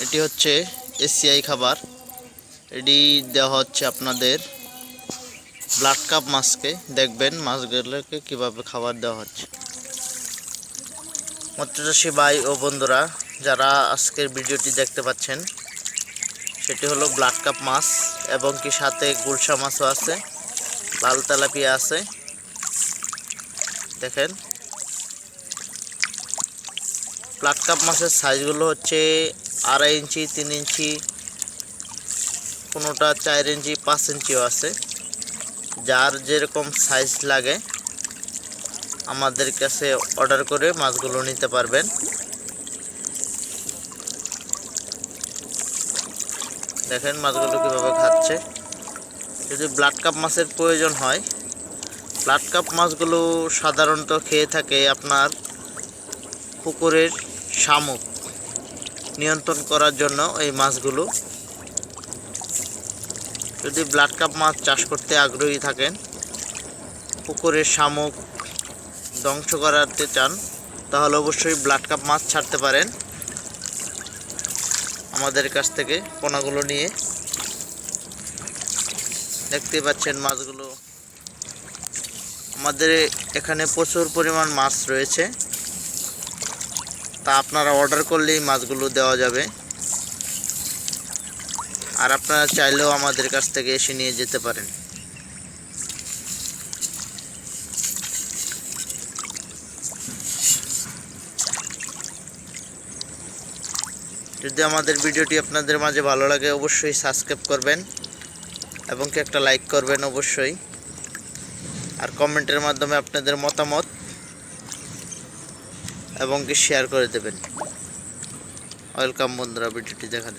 এটি হচ্ছে এসিআই খাবার। এটি দেওয়া হচ্ছে আপনাদের ব্লাড কাপ মাছকে। দেখবেন মাছগুলোকে কীভাবে খাবার দেওয়া হচ্ছে। মৎস্যচাষী ভাই ও বন্ধুরা, যারা আজকের ভিডিওটি দেখতে পাচ্ছেন, সেটি হলো ব্লাড কাপ মাছ এবং কি সাথে গুলশা মাছও আছে, লাল তেলাপিয়া আছে। দেখেন। ব্লাড কাপ মাছের সাইজগুলো হচ্ছে আড়াই ইঞ্চি, তিন ইঞ্চি, কোনোটা চার ইঞ্চি, পাঁচ ইঞ্চিও আছে। যার যেরকম সাইজ লাগে, আমাদের কাছে অর্ডার করে মাছগুলো নিতে পারবেন। দেখেন মাছগুলো কীভাবে খাচ্ছে। যদি ব্লাড কাপ মাছের প্রয়োজন হয়। ব্লাড কাপ মাছগুলো সাধারণত খেয়ে থাকে আপনার পুকুরের শামুক। নিয়ন্ত্রণ করার জন্য এই মাছগুলো। যদি ব্লাড কাপ মাছ চাষ করতে আগ্রহী থাকেন, পুকুরের শামুক ধ্বংস করাতে চান, তাহলে অবশ্যই ব্লাড কাপ মাছ ছাড়তে পারেন। আমাদের কাছ থেকে পোনাগুলো নিয়ে। দেখতে পাচ্ছেন মাছগুলো। আমাদের এখানে প্রচুর পরিমাণ মাছ রয়েছে। তা আপনারা অর্ডার করলেই মাছগুলো দেওয়া যাবে। আর আপনারা চাইলেও আমাদের কাছ থেকে এসে নিয়ে যেতে পারেন। যদি আমাদের ভিডিওটি আপনাদের মাঝে ভালো লাগে, অবশ্যই সাবস্ক্রাইব করবেন এবং কি একটা লাইক করবেন অবশ্যই। আর কমেন্টের মাধ্যমে আপনাদের মতামত এবং কি শেয়ার করে দেবেন। ওয়েলকাম বন্ধুরা ভিডিওটি দেখা